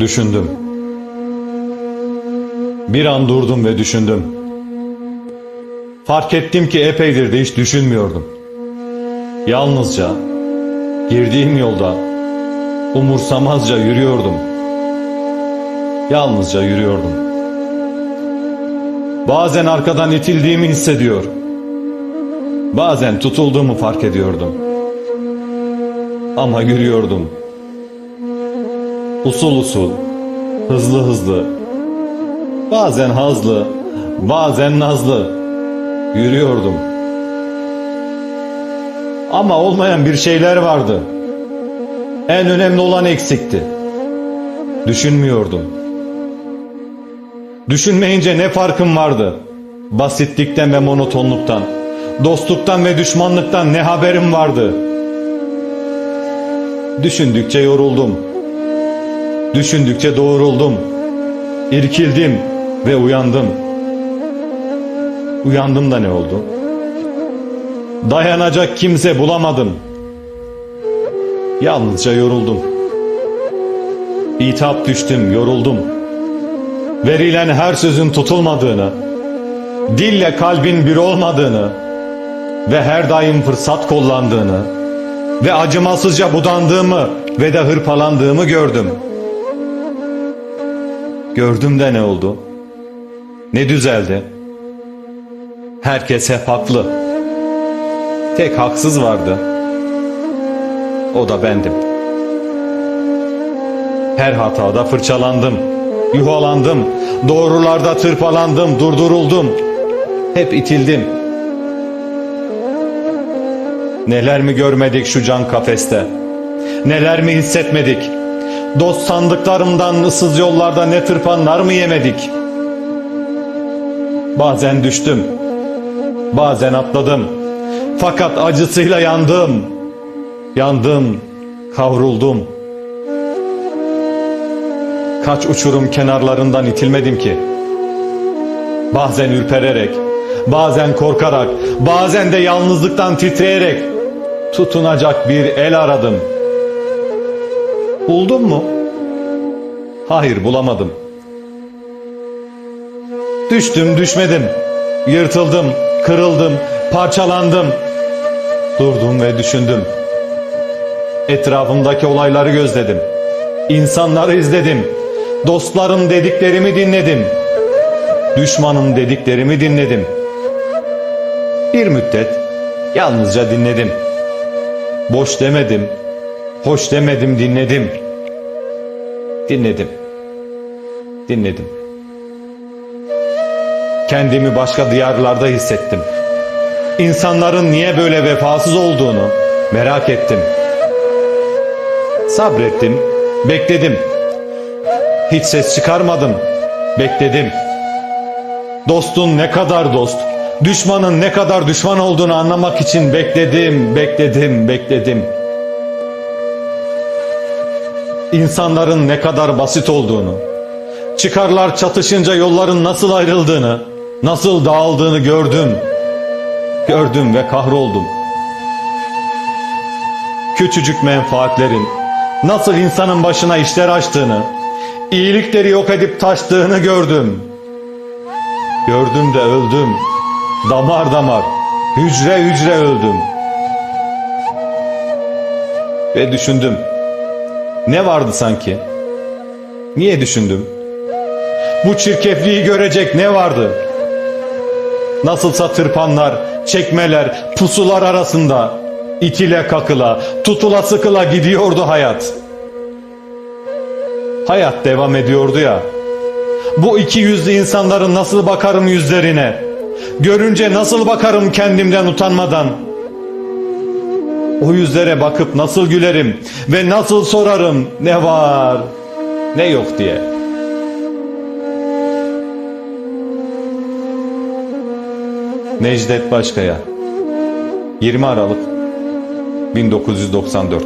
Düşündüm. Bir an durdum ve düşündüm. Fark ettim ki epeydir de hiç düşünmüyordum. Yalnızca girdiğim yolda umursamazca yürüyordum. Yalnızca yürüyordum. Bazen arkadan itildiğimi hissediyor. Bazen tutulduğumu fark ediyordum. Ama yürüyordum. Usul usul, hızlı hızlı, bazen hazlı, bazen nazlı yürüyordum. Ama olmayan bir şeyler vardı. En önemli olan eksikti. Düşünmüyordum. Düşünmeyince ne farkım vardı? Basitlikten ve monotonluktan, dostluktan ve düşmanlıktan ne haberim vardı? Düşündükçe yoruldum. Düşündükçe doğruldum. İrkildim ve uyandım. Uyandım da ne oldu? Dayanacak kimse bulamadım. Yalnızca yoruldum. İtap düştüm, yoruldum. Verilen her sözün tutulmadığını, dille kalbin bir olmadığını ve her daim fırsat kollandığını ve acımasızca budandığımı ve de hırpalandığımı gördüm. Gördüm de ne oldu? Ne düzeldi? Herkes hep haklı. Tek haksız vardı. O da bendim. Her hatada fırçalandım, yuhalandım, doğrularda tırpalandım, durduruldum. Hep itildim. Neler mi görmedik şu can kafeste? Neler mi hissetmedik? Dost sandıklarımdan ıssız yollarda ne tırpanlar mı yemedik? Bazen düştüm, bazen atladım. Fakat acısıyla yandım. Yandım, kavruldum. Kaç uçurum kenarlarından itilmedim ki. Bazen ürpererek, bazen korkarak, bazen de yalnızlıktan titreyerek tutunacak bir el aradım. Buldum mu? Hayır bulamadım. Düştüm düşmedim. Yırtıldım, kırıldım, parçalandım. Durdum ve düşündüm. Etrafımdaki olayları gözledim. İnsanları izledim. Dostlarım dediklerimi dinledim. Düşmanım dediklerimi dinledim. Bir müddet yalnızca dinledim. Boş demedim, hoş demedim dinledim. Dinledim. Dinledim. Kendimi başka diyarlarda hissettim. İnsanların niye böyle vefasız olduğunu merak ettim. Sabrettim, bekledim. Hiç ses çıkarmadım, bekledim. Dostun ne kadar dost, düşmanın ne kadar düşman olduğunu anlamak için bekledim, bekledim, bekledim. İnsanların ne kadar basit olduğunu, çıkarlar çatışınca yolların nasıl ayrıldığını, nasıl dağıldığını gördüm. Gördüm ve kahroldum. Küçücük menfaatlerin nasıl insanın başına işler açtığını, iyilikleri yok edip taştığını gördüm. Gördüm de öldüm. Damar damar, hücre hücre öldüm. Ve düşündüm. Ne vardı sanki? Niye düşündüm? Bu çirkefliği görecek ne vardı? Nasılsa tırpanlar, çekmeler, pusular arasında itile kakıla, tutula sıkıla gidiyordu hayat. Hayat devam ediyordu ya. Bu iki yüzlü insanların nasıl bakarım yüzlerine? Görünce nasıl bakarım kendimden utanmadan? O yüzlere bakıp nasıl gülerim ve nasıl sorarım ne var ne yok diye. Necdet Başkaya 20 Aralık 1994